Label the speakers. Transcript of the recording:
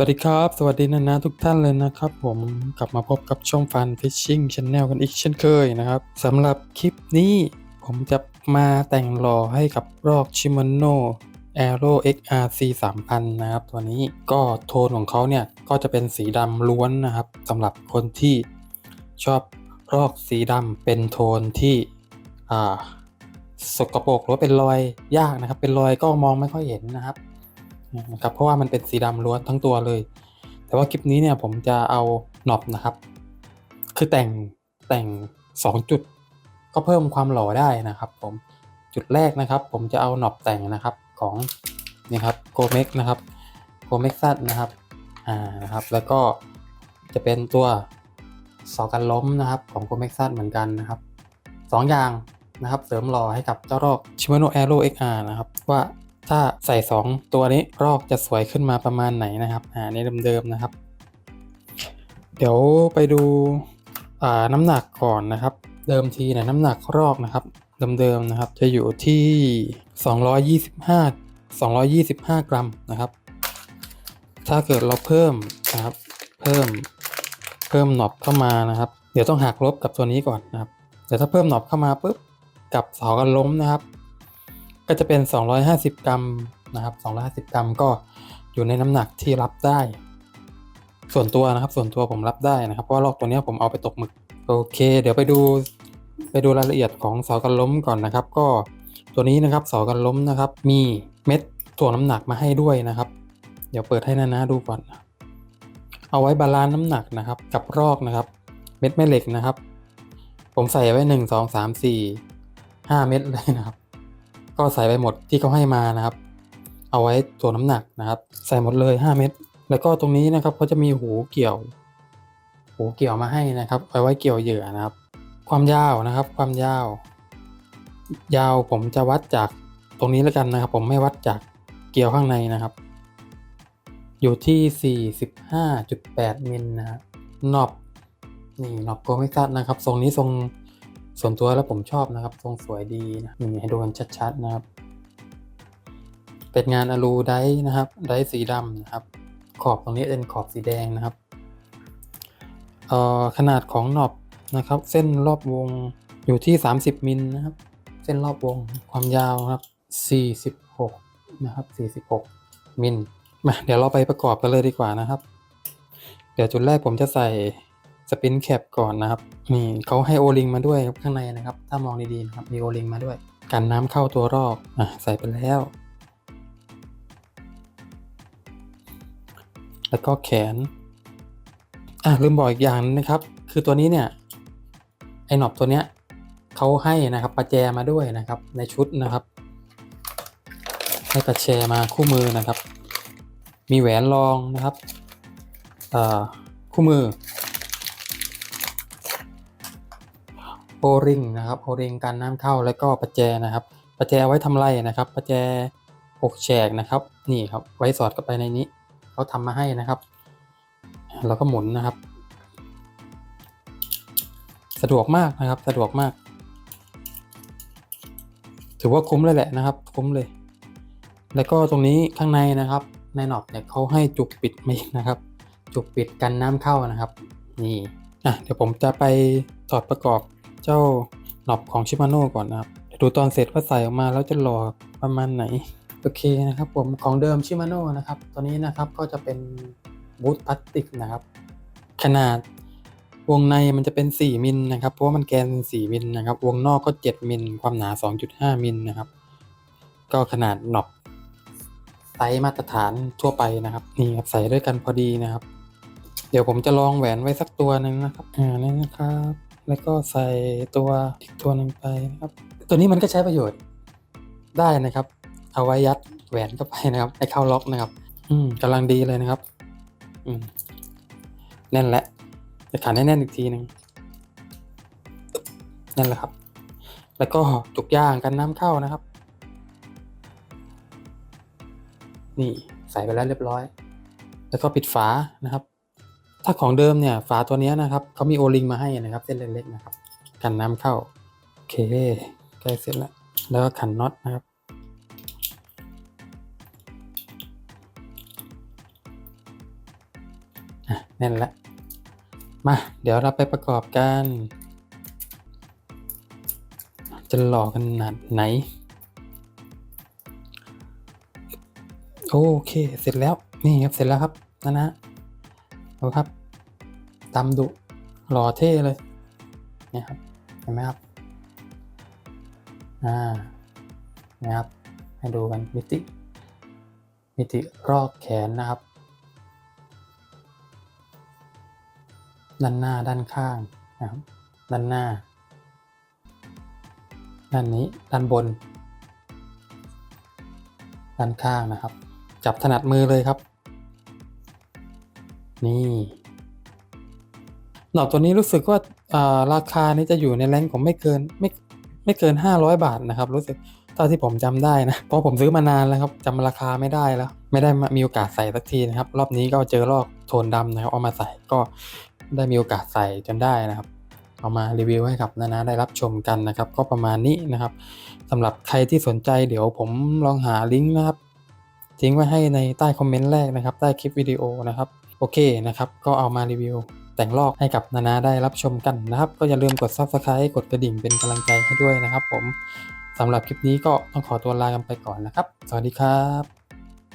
Speaker 1: วัสดีครับ สวัสดีนะนะทุกท่านเลยนะครับ ผมกลับมาพบกับช่องฟัน Fishing Channel กันอีกเช่นเคยนะครับสำหรับคลิปนี้ ผมจะมาแต่งหล่อให้กับรอก Shimano Aero XRC 3000 นะครับ ตัวนี้ก็โทนของเขาเนี่ย ก็จะเป็นสีดำล้วนนะครับสำหรับคนที่ชอบรอกสีดำเป็นโทนที่อ่าสกปรกหรือเป็นรอยยากนะครับ เป็นรอยก็มองไม่ค่อยเห็นนะครับ นะครับเพราะว่ามันเป็นสีดำล้วนทั้งตัวเลย แต่ว่าคลิปนี้เนี่ยผมจะเอาหนอบนะครับ คือแต่งแต่ง 2 จุด ก็เพิ่มความหล่อได้นะครับ ผมจุดแรกนะครับ ผมจะเอาหนอบแต่งนะครับของนี่ครับโกเม็กนะครับโกเม็กซันะครับอ่านะครับ แล้วก็จะเป็นตัวสอกันล้มนะครับ ของโกเม็กซัเหมือนกันนะครับสองอย่างนะครับ เสริมหล่อให้กับเจ้ารอก Shimano Aero XR นะครับว่า ถ้าใส่ 2 ตัวนี้รอกจะสวยขึ้นมาประมาณไหนนะครับอ่าในเดิมๆนะครับ เดี๋ยวไปดูอ่าน้ำหนักก่อนนะครับ เดิมทีเนี่ยน้ำหนักรอกนะครับเดิมๆนะครับจะอยู่ที่ 225 225 กรัมนะครับ ถ้าเกิดเราเพิ่มนะครับเพิ่มเพิ่มหนอบเข้ามานะครับ เดี๋ยวต้องหักลบกับตัวนี้ก่อนนะครับเดี๋ยวถ้าเพิ่มหนอบเข้ามาปุ๊บกับเสากันล้มนะครับ ก็จะเป็น 250 กรัมนะครับ 250 กรัมก็อยู่ในน้ำหนักที่รับได้ ส่วนตัวนะครับ ส่วนตัวผมรับได้นะครับ เพราะลอกตัวนี้ผมเอาไปตกหมึก โอเค เดี๋ยวไปดูไปดูรายละเอียดของเสากันล้มก่อนนะครับ ก็ตัวนี้นะครับเสากันล้มนะครับ มีเม็ดถ่วงน้ำหนักมาให้ด้วยนะครับ เดี๋ยวเปิดให้นานะดูก่อนเอาไว้บาลานซ์น้ำหนักนะครับ กับรอกนะครับ เม็ดแม่เหล็กนะครับ ผมใส่ไว้หนึ่งสองสามสี่ห้าเม็ดเลยนะครับ ก็ใส่ไปหมดที่เขาให้มานะครับ เอาไว้ตัวน้ำหนักนะครับ ใส่หมดเลย 5 เม็ดแล้วก็ตรงนี้นะครับเขาจะมีหูเกี่ยว หูเกี่ยวมาให้นะครับเอาไว้เกี่ยวเหยื่อนะครับ ความยาวนะครับ ความยาว ยาวผมจะวัดจากตรงนี้แล้วกันนะครับ ผมไม่วัดจากเกี่ยวข้างในนะครับ อยู่ที่ 45.8มิลนะครับนอบนี่นอบโกไม่ซัดนะครับทรงนี้ทรง ส่วนตัวแล้วผมชอบนะครับ ทรงสวยดีนะนี่ให้ดูกันชัดๆนะครับ เป็นงานอลูไดนะครับไดสีดำนะครับ ขอบตรงนี้เป็นขอบสีแดงนะครับเอ่อขนาดของหนอบนะครับ เส้นรอบวงอยู่ที่ 30มิลนะครับ เส้นรอบวงความยาวครับ 46 นะครับ 46มิลมาเดี๋ยวเราไปประกอบกันเลยดีกว่านะครับ เดี๋ยวจุดแรกผมจะใส่ สปินแคปก่อนนะครับนี่เขาให้โอลิงมาด้วยข้างในนะครับ ถ้ามองดีๆนะครับมีโอลิงมาด้วย กันน้ำเข้าตัวรอกอะใส่ไปแล้ว แล้วก็แขนอะลืมบอกอีกอย่างนะครับ คือตัวนี้เนี่ยไอหนอบตัวเนี้ยเขาให้นะครับประแจมาด้วยนะครับ ในชุดนะครับ ให้ประแจมาคู่มือนะครับ มีแหวนรองนะครับอ่าคู่มือ โอริงนะครับโอริงกันน้ำเข้าแล้วก็ประแจนะครับ ประแจไว้ทำไรนะครับ ประแจหกแฉกนะครับ นี่ครับไว้สอดเข้าไปในนี้เขาทำมาให้นะครับแล้วก็หมุนนะครับ สะดวกมากนะครับ สะดวกมาก ถือว่าคุ้มเลยแหละนะครับ คุ้มเลย แล้วก็ตรงนี้ข้างในนะครับ ในหนอบเนี่ยเขาให้จุกปิดมาอีนะครับ จุกปิดกันน้ำเข้านะครับ นี่อะเดี๋ยวผมจะไปถอดประกอบ เจ้าหนอบของชิมาโน่ก่อนนะครับเดี๋ยวดูตอนเสร็จว่าใส่ออกมาแล้วจะหล่อประมาณไหน โอเคนะครับผมของเดิมชิมาโน่นะครับตัวนี้นะครับก็จะเป็นบูทพลาสติกนะครับ ขนาดวงในมันจะเป็น 4 มิลนะครับ เพราะว่ามันแกนเป็น4มิลนะครับ วงนอกก็ 7 มิล ความหนา 2.5 มิลนะครับ ก็ขนาดหนอบไซส์มาตรฐานทั่วไปนะครับ นี่ครับใส่ด้วยกันพอดีนะครับ เดี๋ยวผมจะลองแหวนไว้สักตัวหนึ่งนะครับ อ่านี่นะครับ แล้วก็ใส่ตัวอีกตัวหนึ่งไปนะครับ ตัวนี้มันก็ใช้ประโยชน์ได้นะครับ เอาไว้ยัดแหวนเข้าไปนะครับให้เข้าล็อกนะครับ อืมกำลังดีเลยนะครับ อืมแน่นและจะขันให้แน่นอีกทีหนึ่งนั่นแหละครับ แล้วก็จุกย่างกันน้ำเข้านะครับ นี่ใส่ไปแล้วเรียบร้อย แล้วก็ปิดฝานะครับ ถ้าของเดิมเนี่ยฝาตัวนี้นะครับเขามีโอลิงมาให้นะครับ เส้นเล็กๆนะครับ กันน้ำเข้าโอเคใกล้เสร็จแล้ว แล้วก็ขันน็อตนะครับนแน่นแล้วมา เดี๋ยวเราไปประกอบกัน จะหล่อกันขนาดไหน โอเค เสร็จแล้ว นี่ครับ เสร็จแล้วครับนะนะดูครับ ตำดุหล่อเท่เลยนี่ครับเห็นไหมครับอ่านะครับให้ดูกันมิติ มิติรอบแขนนะครับ ด้านหน้าด้านข้างนะครับ ด้านหน้า ด้านนี้ด้านบน ด้านข้างนะครับ จับถนัดมือเลยครับ นี่ หนอตัวนี้รู้สึกว่าราคานี้จะอยู่ในแรงของไม่เกินไม่ไม่เกิน 500 บาทนะครับรู้สึกเท่าที่ผมจำได้นะ เพราะผมซื้อมานานแล้วครับจำราคาไม่ได้แล้ว ไม่ได้มีโอกาสใส่สักทีนะครับ รอบนี้ก็เจอลอกโทนดำนะครับเอามาใส่ก็ได้มีโอกาสใส่จนได้นะครับ เอามารีวิวให้กับนานาได้รับชมกันนะครับ ก็ประมาณนี้นะครับสำหรับใครที่สนใจเดี๋ยวผมลองหาลิงก์นะครับทิ้งไว้ให้ในใต้คอมเมนต์แรกนะครับใต้คลิปวิดีโอนะครับโอเคนะครับ ก็เอามารีวิว แต่งลอกให้กับนานาได้รับชมกันนะครับ ก็อย่าลืมกด Subscribe กดกระดิ่งเป็นกำลังใจให้ด้วยนะครับผมสำหรับคลิปนี้ก็ต้องขอตัวลากันไปก่อนนะครับ สวัสดีครับ